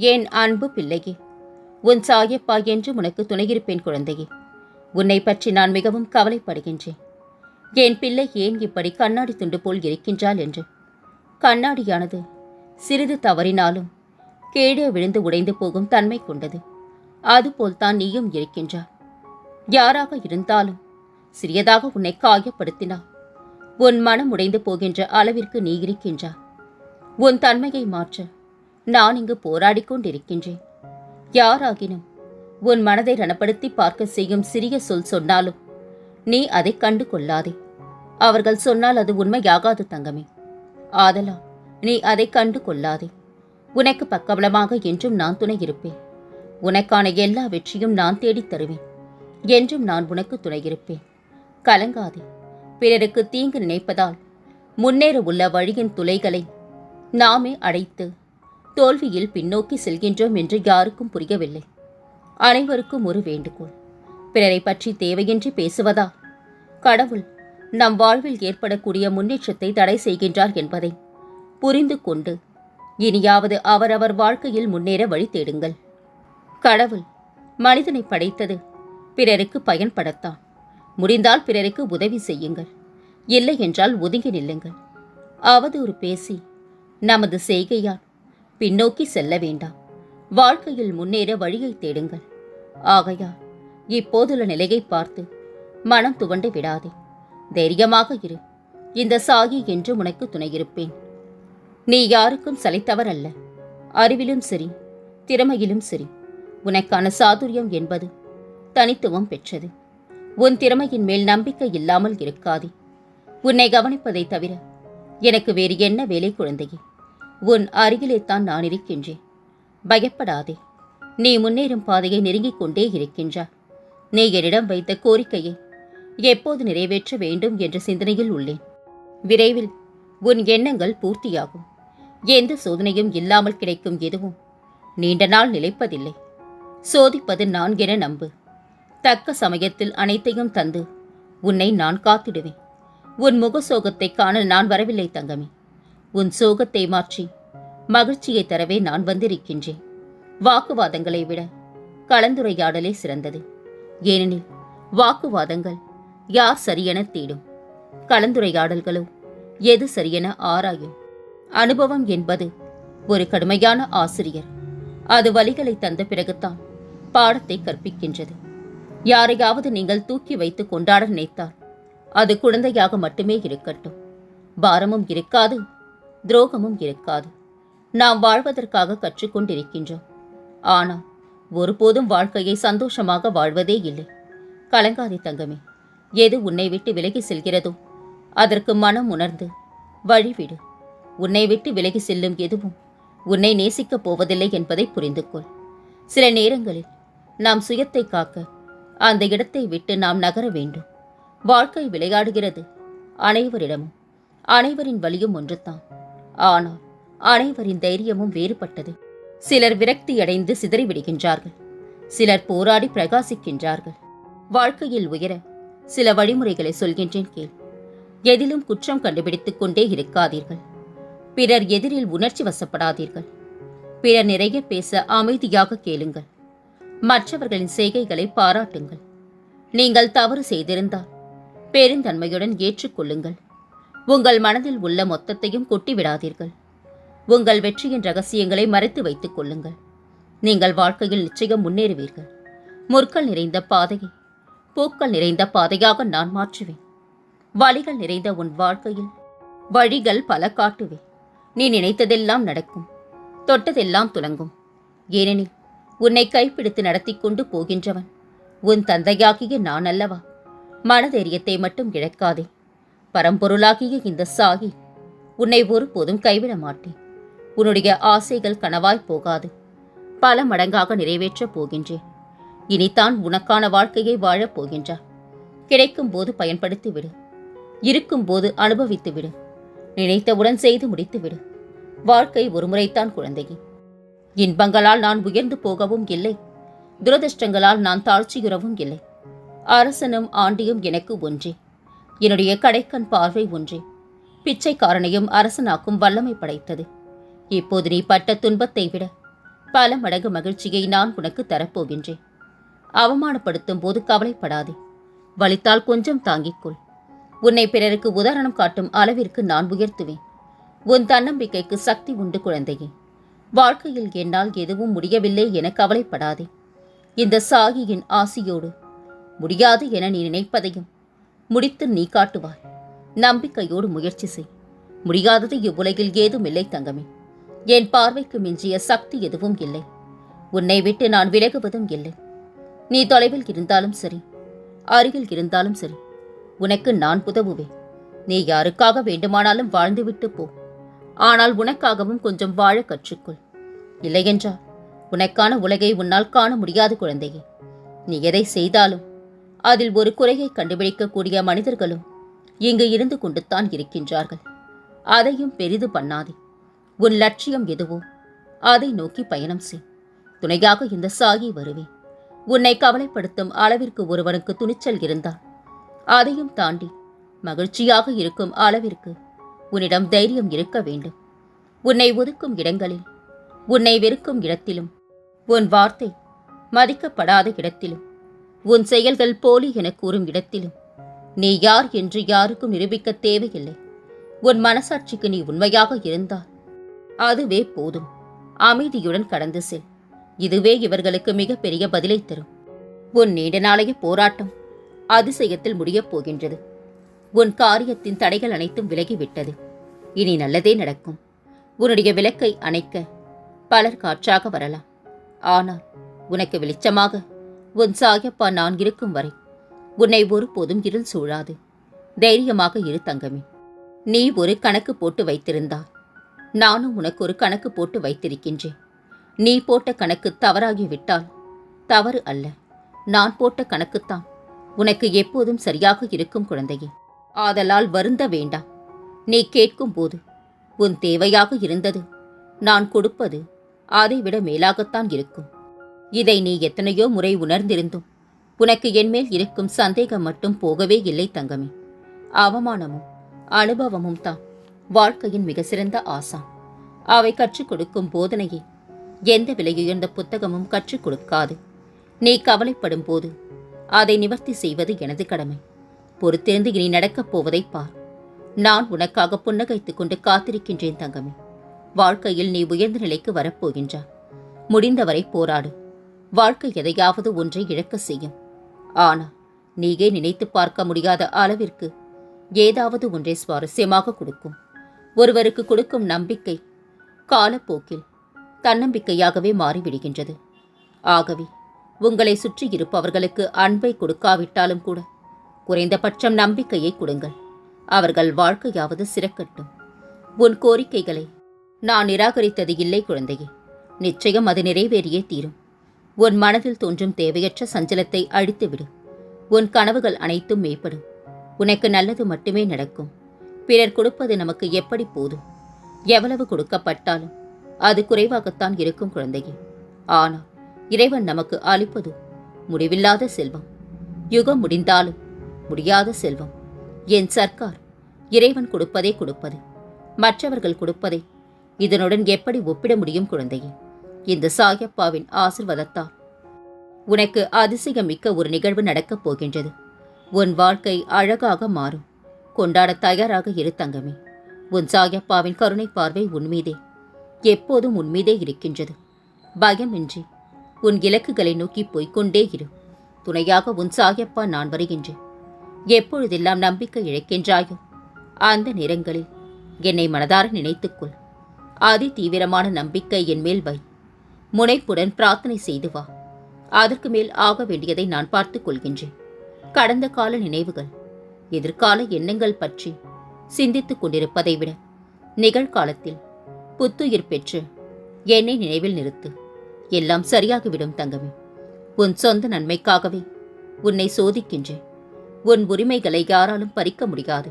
என் அன்பு பிள்ளையே? உன் சாயப்பா என்று உனக்கு துணையிருப்பேன் குழந்தையே. உன்னை பற்றி நான் மிகவும் கவலைப்படுகின்றேன். என் பிள்ளை ஏன் இப்படி கண்ணாடி துண்டு போல் இருக்கின்றாள் என்று? கண்ணாடியானது சிறிது தவறினாலும் கீழே விழுந்து உடைந்து போகும் தன்மை கொண்டது. அதுபோல் தான் நீயும் இருக்கின்றாய் யாராக இருந்தாலும் சிறியதாக உன்னை காயப்படுத்தினா உன் மனம் உடைந்து போகின்ற அளவிற்கு நீ இருக்கின்றாய் உன் தன்மையை மாற்ற. நான் இங்கு போராடிக் கொண்டிருக்கின்றேன் யாராகினும் உன் மனதை ரணப்படுத்தி பார்க்க செய்யும் சிறிய சொல் சொன்னாலும் நீ அதை கண்டு கொள்ளாதே அவர்கள் சொன்னால் அது உண்மையாகாது தங்கமே. ஆதலால் நீ அதை கண்டு கொள்ளாதே உனக்கு பக்கபலமாக என்றும் நான் துணை இருப்பேன். உனக்கான எல்லா வெற்றியும் நான் தேடித் தருவேன். என்றும் நான் உனக்கு துணை இருப்பேன். கலங்காதே. பிறருக்கு தீங்கு நினைப்பதால் முன்னேற உள்ள வழியின் துளைகளை நாமே அடைத்து தோல்வியில் பின்னோக்கி செல்கின்றோம் என்று யாருக்கும் புரியவில்லை. அனைவருக்கும் ஒரு வேண்டுகோள். பிறரை பற்றி தேவையின்றி பேசுவதா? கடவுள் நம் வாழ்வில் ஏற்படக்கூடிய முன்னேற்றத்தை தடை செய்கின்றார் என்பதை புரிந்து கொண்டு இனியாவது அவரவர் வாழ்க்கையில் முன்னேற வழி தேடுங்கள். கடவுள் மனிதனை படைத்தது பிறருக்கு பயன்படத்தான். முடிந்தால் பிறருக்கு உதவி செய்யுங்கள். இல்லை என்றால் ஒதுங்கி நில்லுங்கள். அவதூறு பேசி நமது செய்கையால் பின்னோக்கி செல்ல வேண்டாம். வாழ்க்கையில் முன்னேற வழியை தேடுங்கள். ஆகையால் இப்போதுள்ள நிலையை பார்த்து மனம் துவண்டு விடாதே. தைரியமாக இரு. இந்த சாகி என்று உனக்கு துணையிருப்பேன். நீ யாருக்கும் சலைத்தவர் அல்ல. அறிவிலும் சரி திறமையிலும் சரி. உனக்கான சாதுரியம் என்பது தனித்துவம் பெற்றது. உன் திறமையின் மேல் நம்பிக்கை இல்லாமல் இருக்காதே. உன்னை கவனிப்பதை தவிர எனக்கு வேறு என்ன வேலை குழந்தையே? உன் அருகிலே தான் நான் இருக்கின்றேன். பயப்படாதே. நீ முன்னேறும் பாதையை நெருங்கிக் கொண்டே இருக்கின்றாய் நீ என்னிடம் வைத்த கோரிக்கையை எப்போது நிறைவேற்ற வேண்டும் என்ற சிந்தனையில் உள்ளேன். விரைவில் உன் எண்ணங்கள் பூர்த்தியாகும். எந்த சோதனையும் இல்லாமல் கிடைக்கும் எதுவும் நீண்ட நாள் நிலைப்பதில்லை. சோதிப்பது நான் என நம்பு. தக்க சமயத்தில் அனைத்தையும் தந்து உன்னை நான் காத்திடுவேன். உன் முக சோகத்தை காண நான் வரவில்லை தங்கமே. உன் சோகத்தை மாற்றி. மகிழ்ச்சியை தரவே நான் வந்திருக்கின்றேன். வாக்குவாதங்களை விட கலந்துரையாடலே சிறந்தது. ஏனெனில் வாக்குவாதங்கள் யார் சரியென தேடும். கலந்துரையாடல்களோ எது சரியென ஆராயும். அனுபவம் என்பது ஒரு கடுமையான ஆசிரியர். அது வழிகளை தந்த பிறகுதான் பாடத்தை கற்பிக்கின்றது. யாரையாவது நீங்கள் தூக்கி வைத்து கொண்டாட நினைத்தால் அது குழந்தையாக மட்டுமே இருக்கட்டும். பாரமும் இருக்காது துரோகமும் இருக்காது. நாம் வாழ்வதற்காக கற்றுக்கொண்டிருக்கின்றோம். ஆனால் ஒருபோதும் வாழ்க்கையை சந்தோஷமாக வாழ்வதே இல்லை. கலங்காதே தங்கமே. எது உன்னை விட்டு விலகி செல்கிறதோ அதற்கு மனம் உணர்ந்து வழிவிடு. உன்னை விட்டு விலகி செல்லும் எதுவும் உன்னை நேசிக்கப் போவதில்லை என்பதை புரிந்து கொள் சில நேரங்களில் நாம் சுயத்தை காக்க அந்த இடத்தை விட்டு நாம் நகர வேண்டும். வாழ்க்கை விளையாடுகிறது அனைவரிடமும். அனைவரின் வழியும் ஒன்றுதான். ஆனால் அனைவரின் தைரியமும் வேறுபட்டது. சிலர் விரக்தியடைந்து சிதறிவிடுகின்றார்கள். சிலர் போராடி பிரகாசிக்கின்றார்கள். வாழ்க்கையில் உயர சில வழிமுறைகளை சொல்கின்றேன் கேள். எதிலும் குற்றம் கண்டுபிடித்துக் கொண்டே இருக்காதீர்கள். பிறர் எதிரில் உணர்ச்சி வசப்படாதீர்கள். பிறர் நிறைய பேச அமைதியாக கேளுங்கள். மற்றவர்களின் செய்கைகளை பாராட்டுங்கள். நீங்கள் தவறு செய்திருந்தால் பெருந்தன்மையுடன் ஏற்றுக்கொள்ளுங்கள். உங்கள் மனதில் உள்ள மொத்தத்தையும் கொட்டிவிடாதீர்கள். உங்கள் வெற்றியின் ரகசியங்களை மறைத்து வைத்துக் கொள்ளுங்கள். நீங்கள் வாழ்க்கையில் நிச்சயம் முன்னேறுவீர்கள். முற்கள் நிறைந்த பாதையை பூக்கள் நிறைந்த பாதையாக நான் மாற்றுவேன். வழிகள் நிறைந்த உன் வாழ்க்கையில் வழிகள் பல காட்டுவேன் நீ நினைத்ததெல்லாம் நடக்கும் தொட்டதெல்லாம் துலங்கும். ஏனெனில் உன்னை கைப்பிடித்து நடத்தி கொண்டு போகின்றவன் உன் தந்தையாகிய நான் அல்லவா? மனதைரியத்தை மட்டும் இழக்காதே. பரம்பொருளாகிய இந்த சாகி உன்னை ஒருபோதும் கைவிட மாட்டேன். உன்னுடைய ஆசைகள் கனவாய் போகாது. பல மடங்காக நிறைவேற்றப் போகின்றேன். இனித்தான் உனக்கான வாழ்க்கையை வாழப் போகின்றார் கிடைக்கும் போது பயன்படுத்தி விடு இருக்கும்போது அனுபவித்து விடு நினைத்தவுடன் செய்து முடித்து விடு வாழ்க்கை ஒருமுறைத்தான் குழந்தையே. இன்பங்களால் நான் உயர்ந்து போகவும் இல்லை. துரதிர்ஷ்டங்களால் நான் தாழ்ச்சியுறவும் இல்லை. அரசனும் ஆண்டியும் எனக்கு ஒன்றே. என்னுடைய கடைக்கண் பார்வை ஒன்றே. பிச்சைக்காரனையும் அரசனாக்கும் வல்லமை படைத்தது. இப்போது நீ பட்ட துன்பத்தை விட பல மடங்கு மகிழ்ச்சியை நான் உனக்கு தரப்போகின்றேன். அவமானப்படுத்தும் போது கவலைப்படாதே. வலித்தால் கொஞ்சம் தாங்கிக்கொள் உன்னை பிறருக்கு உதாரணம் காட்டும் அளவிற்கு நான் உயர்த்துவேன். உன் தன்னம்பிக்கைக்கு சக்தி உண்டு குழந்தையே. வாழ்க்கையில் என்னால் எதுவும் முடியவில்லை என கவலைப்படாதே. இந்த சாகியின் ஆசியோடு முடியாது என நீ நினைப்பதையும் முடித்து நீ காட்டுவாய். நம்பிக்கையோடு முயற்சி செய். முடியாதது இவ்வுலகில் ஏதும் இல்லை தங்கமே. என் பார்வைக்கு மிஞ்சிய சக்தி எதுவும் இல்லை. உன்னை விட்டு நான் விலகுவதும் இல்லை. நீ தொலைவில் இருந்தாலும் சரி அருகில் இருந்தாலும் சரி உனக்கு நான் உதவுவேன். நீ யாருக்காக வேண்டுமானாலும் வாழ்ந்துவிட்டு போ. ஆனால் உனக்காகவும் கொஞ்சம் வாழ கற்றுக்கொள். இல்லையென்றால் உனக்கான உலகை உன்னால் காண முடியாது குழந்தையே. நீ எதை செய்தாலும் அதில் ஒரு குறையை கண்டுபிடிக்கக்கூடிய மனிதர்களும் இங்கு இருந்து கொண்டுத்தான் இருக்கின்றார்கள். அதையும் பெரிது பண்ணாதே. உன் லட்சியம் எதுவோ? அதை நோக்கி பயணம் செய். துணையாக இந்த சாகி வருவேன் உன்னை கவலைப்படுத்தும் அளவிற்கு ஒருவனுக்கு துணிச்சல் இருந்தால் அதையும் தாண்டி மகிழ்ச்சியாக இருக்கும் அளவிற்கு உன்னிடம் தைரியம் இருக்க வேண்டும். உன்னை ஒதுக்கும் இடங்களில் உன்னை வெறுக்கும் இடத்திலும் உன் வார்த்தை மதிக்கப்படாத இடத்திலும் உன் செயல்கள் போலி என கூறும் இடத்திலும். நீ யார் என்று யாருக்கும் நிரூபிக்க தேவையில்லை. உன் மனசாட்சிக்கு நீ உண்மையாக இருந்தால் அதுவே போதும். அமைதியுடன் கடந்து செல். இதுவே இவர்களுக்கு மிகப்பெரிய பதிலை தரும். உன் நீண்ட நாளைய போராட்டம் அதிசயத்தில் முடியப் போகின்றது. உன் காரியத்தின் தடைகள் அனைத்தும் விலகிவிட்டது. இனி நல்லதே நடக்கும். உன்னுடைய விளக்கை அணைக்க பலர் காற்றாக வரலாம். ஆனால் உனக்கு வெளிச்சமாக உன் சாயப்பா நான் இருக்கும் வரை உன்னை ஒருபோதும் இருள் சூழாது. தைரியமாக இரு தங்கமே. நீ ஒரு கணக்கு போட்டு வைத்திருந்தா நானும் உனக்கு ஒரு கணக்கு போட்டு வைத்திருக்கின்றேன். நீ போட்ட கணக்கு தவறாகிவிட்டால் தவறு அல்ல. நான் போட்ட கணக்குத்தான். உனக்கு எப்போதும் சரியாக இருக்கும் குழந்தையே. ஆதலால் வருந்த வேண்டாம். நீ கேட்கும்போது உன் தேவையாக இருந்தது நான் கொடுப்பது அதைவிட மேலாகத்தான் இருக்கும். இதை நீ எத்தனையோ முறை உணர்ந்திருந்தும் உனக்கு என்மேல் இருக்கும் சந்தேகம் மட்டும் போகவே இல்லை தங்கமே. அவமானமும் அனுபவமும் தான் வாழ்க்கையின் மிக சிறந்த ஆசான். அவை கற்றுக் கொடுக்கும் போதனையே எந்த விலையுயர்ந்த புத்தகமும் கற்றுக் கொடுக்காது. நீ கவலைப்படும் போது அதை நிவர்த்தி செய்வது எனது கடமை. பொறுத்திருந்து இனி நடக்கப் போவதை பார். நான் உனக்காக புன்னகைத்துக் கொண்டு காத்திருக்கின்றேன் தங்கமே. வாழ்க்கையில் நீ உயர்ந்த நிலைக்கு வரப்போகின்றாய். முடிந்தவரை போராடு. வாழ்க்கை எதையாவது ஒன்றை இழக்க செய்யும். ஆனால் நீயே நினைத்து பார்க்க முடியாத அளவிற்கு ஏதாவது ஒன்றை சுவாரஸ்யமாக கொடுக்கும். ஒருவருக்கு கொடுக்கும் நம்பிக்கை காலப்போக்கில் தன்னம்பிக்கையாகவே மாறிவிடுகின்றது. ஆகவே உங்களை சுற்றி இருப்பவர்களுக்கு அன்பை கொடுக்காவிட்டாலும் கூட குறைந்தபட்சம் நம்பிக்கையை கொடுங்கள். அவர்கள் வாழ்க்கையாவது சிறக்கட்டும். உன் கோரிக்கைகளை நான் நிராகரித்தது இல்லை குழந்தையே. நிச்சயம் அது நிறைவேறியே தீரும். உன் மனதில் தோன்றும் தேவையற்ற சஞ்சலத்தை அழித்துவிடு. உன் கனவுகள் அனைத்தும் மேம்படும். உனக்கு நல்லது மட்டுமே நடக்கும். பிறர் கொடுப்பது நமக்கு எப்படி போதும்? எவ்வளவு கொடுக்கப்பட்டாலும் அது குறைவாகத்தான் இருக்கும் குழந்தையே. ஆனால் இறைவன் நமக்கு அளிப்பது முடிவில்லாத செல்வம். யுகம் முடிந்தாலும் முடியாத செல்வம். என் சர்க்கார் இறைவன் கொடுப்பதே கொடுப்பது. மற்றவர்கள் கொடுப்பதை இதனுடன் எப்படி ஒப்பிட முடியும் குழந்தையே? இந்த சாயப்பாவின் ஆசிர்வாதத்தால். உனக்கு அதிசயமிக்க ஒரு நிகழ்வு நடக்கப் போகின்றது. உன் வாழ்க்கை அழகாக மாறும். கொண்டாட தயாராக இரு தங்கமே. உன் சாயப்பாவின் கருணை பார்வை உன்மீதே எப்போதும் உன்மீதே இருக்கின்றது. பயமின்றி உன் இலக்குகளை நோக்கி போய்கொண்டே இரு. துணையாக உன் சாயப்பா நான் வருகின்றேன். எப்பொழுதெல்லாம் நம்பிக்கை இழக்கின்றாயோ அந்த நேரங்களில் என்னை மனதார நினைத்துக்கொள். அதி தீவிரமான நம்பிக்கை என் மேல் வை. முனைப்புடன் பிரார்த்தனை செய்து வா. அதற்கு மேல் ஆக வேண்டியதை நான் பார்த்துக் கொள்கின்றேன். கடந்த கால நினைவுகள் எதிர்கால எண்ணங்கள் பற்றி சிந்தித்துக் கொண்டிருப்பதை விட நிகழ்காலத்தில் புத்துயிர் பெற்று என்னை நினைவில் நிறுத்து. எல்லாம் சரியாகிவிடும் தங்கமே. உன் சொந்த நன்மைக்காகவே உன்னை சோதிக்கின்றேன். உன் உரிமைகளை யாராலும் பறிக்க முடியாது.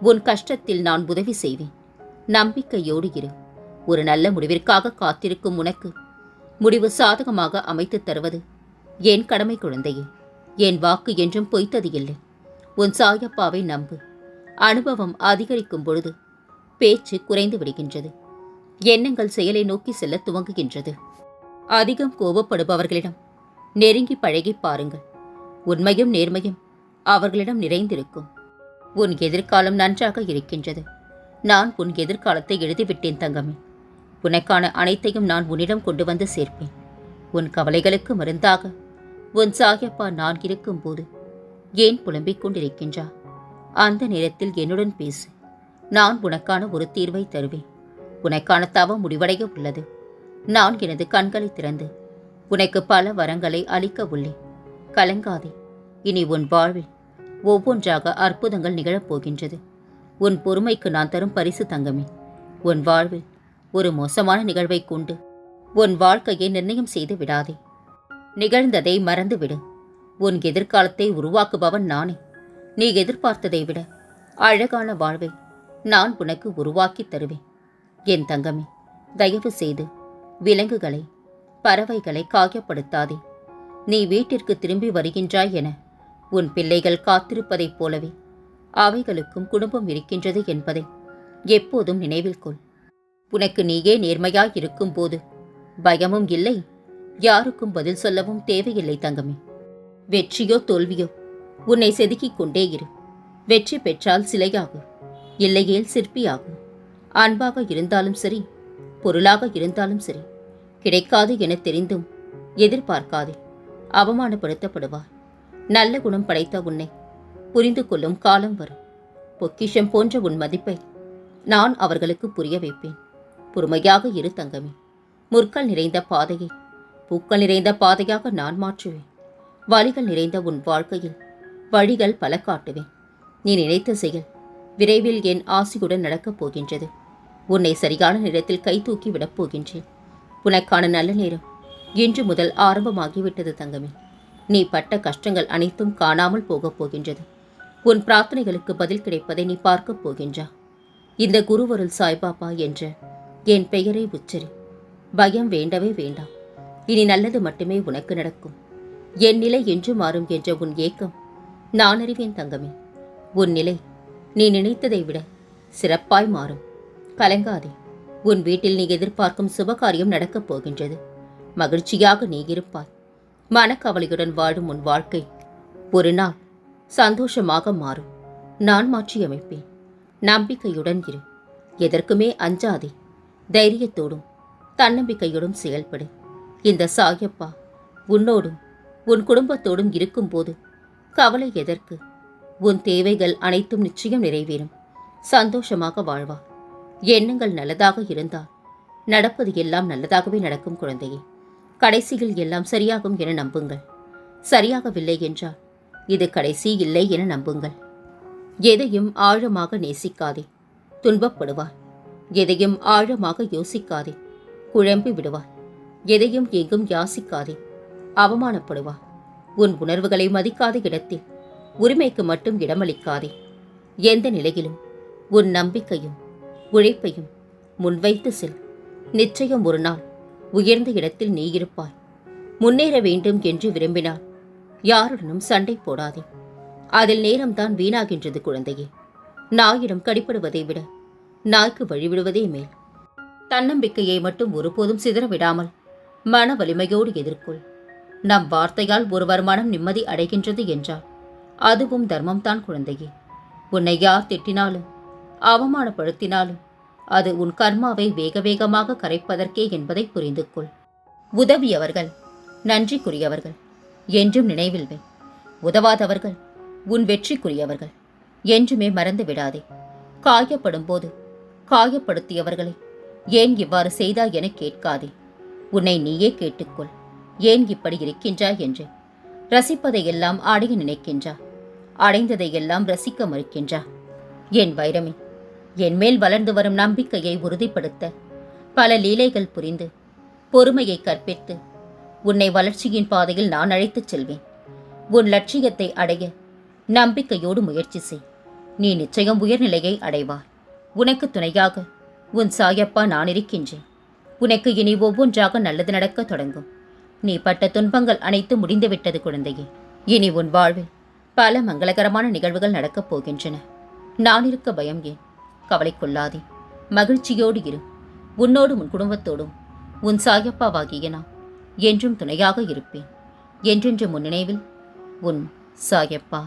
உன் கஷ்டத்தில் நான் உதவி செய்வேன். நம்பிக்கையோடு இரு. ஒரு நல்ல முடிவிற்காக காத்திருக்கும் உனக்கு முடிவு சாதகமாக அமைத்துத் தருவது. என் கடமை குழந்தையே என் வாக்கு என்றும் பொய்த்தது இல்லை. உன் சாயப்பாவை நம்பு. அனுபவம் அதிகரிக்கும் பொழுது பேச்சு குறைந்து விடுகின்றது. எண்ணங்கள் செயலை நோக்கி செல்ல துவங்குகின்றது. அதிகம் கோபப்படுபவர்களிடம் நெருங்கி பழகி பாருங்கள். உண்மையும் நேர்மையும் அவர்களிடம் நிறைந்திருக்கும். உன் எதிர்காலம் நன்றாக இருக்கின்றது. நான் உன் எதிர்காலத்தை எழுதிவிட்டேன் தங்கமே. உனக்கான அனைத்தையும் நான் உன்னிடம் கொண்டு வந்து சேர்ப்பேன். உன் கவலைகளுக்கு மருந்தாக உன் சாயப்பா நான் இருக்கும்போது ஏன் புலம்பிக் கொண்டிருக்கின்றா? அந்த நேரத்தில் என்னுடன் பேசு. நான் உனக்கான ஒரு தீர்வை தருவேன். உனக்கான தவம் முடிவடைய உள்ளது. நான் எனது கண்களை திறந்து உனக்கு பல வரங்களை அளிக்க உள்ளேன். கலங்காதே. இனி உன் வாழ்வில் ஒவ்வொன்றாக அற்புதங்கள் நிகழப் போகின்றது. உன் பொறுமைக்கு நான் தரும் பரிசு தங்கமே. உன் வாழ்வில் ஒரு மோசமான நிகழ்வை கொண்டு உன் வாழ்க்கையை நிர்ணயம் செய்து விடாதே. நிகழ்ந்ததை மறந்துவிடு. உன் எதிர்காலத்தை உருவாக்குபவன் நானே. நீ எதிர்பார்த்ததை விட அழகான வாழ்வை நான் உனக்கு உருவாக்கித் தருவேன். என் தங்கமே தயவு செய்து விலங்குகளை பறவைகளை காயப்படுத்தாதே. நீ வீட்டிற்கு திரும்பி வருகின்றாய் என உன் பிள்ளைகள் காத்திருப்பதைப் போலவே அவைகளுக்கும் குடும்பம் இருக்கின்றது என்பதை எப்போதும் நினைவில் கொள். உனக்கு நீயே நேர்மையாய் இருக்கும்போது பயமும் இல்லை யாருக்கும் பதில் சொல்லவும் தேவையில்லை தங்கமே. வெற்றியோ தோல்வியோ உன்னை செதுக்கிக் கொண்டே இரு. வெற்றி பெற்றால் சிலையாகு இல்லையேல் சிற்பியாகு அன்பாக இருந்தாலும் சரி பொருளாக இருந்தாலும் சரி கிடைக்காது என தெரிந்தும் எதிர்பார்க்காதே அவமானப்படுத்தப்படுவார் நல்ல குணம் படைத்த உன்னை புரிந்து கொள்ளும் காலம் வரும். பொக்கிஷம் போன்ற உன் மதிப்பை நான் அவர்களுக்கு புரிய வைப்பேன். பொறுமையாக இரு தங்கமே. முற்கள் நிறைந்த பாதையை பூக்கள் நிறைந்த பாதையாக நான் மாற்றுவேன். வழிகள் நிறைந்த உன் வாழ்க்கையில் வழிகள் பல காட்டுவேன். நீ நினைத்த செயல் விரைவில் என் ஆசையுடன் நடக்கப் போகின்றது. உன்னை சரியான நேரத்தில் கை தூக்கி விடப் போகின்றேன். உனக்கான நல்ல நேரம் இன்று முதல் ஆரம்பமாகிவிட்டது தங்கமே. நீ பட்ட கஷ்டங்கள் அனைத்தும் காணாமல் போகப் போகின்றது. உன் பிரார்த்தனைகளுக்கு பதில் கிடைப்பதை நீ பார்க்கப் போகின்றா. இந்த குருவருள் சாய்பாபா என்ற என் பெயரை உச்சரி. பயம் வேண்டவே வேண்டாம். இனி நல்லது மட்டுமே உனக்கு நடக்கும். என் நிலை என்று மாறும் என்ற உன் ஏக்கம் நான் அறிவேன் தங்கமே. உன் நிலை நீ நினைத்ததை விட சிறப்பாய் மாறும். கலங்காதே. உன் வீட்டில் நீ எதிர்பார்க்கும் சுபகாரியம் நடக்கப் போகின்றது. மகிழ்ச்சியாக நீ இருப்பாய். மனக்கவலையுடன் வாழும் உன் வாழ்க்கை ஒரு நாள் சந்தோஷமாக மாறும். நான் மாற்றியமைப்பேன். நம்பிக்கையுடன் இரு. எதற்குமே அஞ்சாதே. தைரியத்தோடும் தன்னம்பிக்கையோடும் செயல்படு. இந்த சாயப்பா உன்னோடும் உன் குடும்பத்தோடும் இருக்கும்போது கவலை எதற்கு? உன் தேவைகள் அனைத்தும் நிச்சயம் நிறைவேறும். சந்தோஷமாக வாழ்வா. எண்ணங்கள் நல்லதாக இருந்தால் நடப்பது எல்லாம் நல்லதாகவே நடக்கும் குழந்தையே. கடைசியில் எல்லாம் சரியாகும் என நம்புங்கள். சரியாகவில்லை என்றால் இது கடைசி இல்லை என நம்புங்கள். எதையும் ஆழமாக நேசிக்காதே. துன்பப்படுவார் எதையும் ஆழமாக யோசிக்காதே. குழம்பி விடுவாய். எதையும் எங்கும் யாசிக்காதே. அவமானப்படுவார் உன் உணர்வுகளை மதிக்காத இடத்தில் உரிமைக்கு மட்டும் இடமளிக்காதே. எந்த நிலையிலும் உன் நம்பிக்கையும் உழைப்பையும் முன்வைத்து செல். நிச்சயம் ஒரு நாள் உயர்ந்த இடத்தில் நீ இருப்பாய். முன்னேற வேண்டும் என்று விரும்பினால் யாருடனும் சண்டை போடாதே. அதில் நேரம்தான் வீணாகின்றது குழந்தையே. நாயிடம் கடிப்படுவதை விட நாய்க்கு வழிவிடுவதே மேல். தன்னம்பிக்கையை மட்டும் ஒருபோதும் சிதற விடாமல் மன வலிமையோடு எதிர்கொள். நம் வார்த்தையால் ஒருவர் மனம் நிம்மதி அடைகின்றது என்றால் அதுவும் தர்மம்தான் குழந்தையே. உன்னை யார் திட்டினாலும் அவமானப்படுத்தினாலும் அது உன் கர்மாவை வேக வேகமாக கரைப்பதற்கே என்பதை புரிந்து கொள். உதவியவர்கள் நன்றிக்குரியவர்கள் என்றும் நினைவில் வை உதவாதவர்கள் உன் வெற்றிக்குரியவர்கள் என்றுமே மறந்து விடாதே. காயப்படும் போது காயப்படுத்தியவர்களை ஏன் இவ்வாறு செய்தாய் என கேட்காதே. உன்னை நீயே கேட்டுக்கொள். ஏன் இப்படி இருக்கின்றாய் என்று. ரசிப்பதையெல்லாம் அடைய நினைக்கின்றா. அடைந்ததையெல்லாம் ரசிக்க மறுக்கின்றா. என் வைரமே என் மேல் வளர்ந்து வரும் நம்பிக்கையை உறுதிப்படுத்த பல லீலைகள் புரிந்து பொறுமையை கற்பித்து உன்னை வளர்ச்சியின் பாதையில் நான் அழைத்துச் செல்வேன். உன் லட்சியத்தை அடைய நம்பிக்கையோடு முயற்சி செய். நீ நிச்சயம் உயர்நிலையை அடைவார் உனக்கு துணையாக. உன் சாயப்பா நான் இருக்கின்றேன். உனக்கு இனி ஒவ்வொன்றாக நல்லது நடக்க தொடங்கும். நீ பட்ட துன்பங்கள் அனைத்து முடிந்துவிட்டது குழந்தையே. இனி உன் வாழ்வில் பல மங்களகரமான நிகழ்வுகள் நடக்கப் போகின்றன. நான் இருக்க பயம் ஏன்? கவலை கொள்ளாதே. மகிழ்ச்சியோடு இரு. உன்னோடும் உன் குடும்பத்தோடும். உன் சாயப்பாவாகிய நான் என்றும் துணையாக இருப்பேன். என்றென்று முன் நினைவில் உன் சாயப்பா.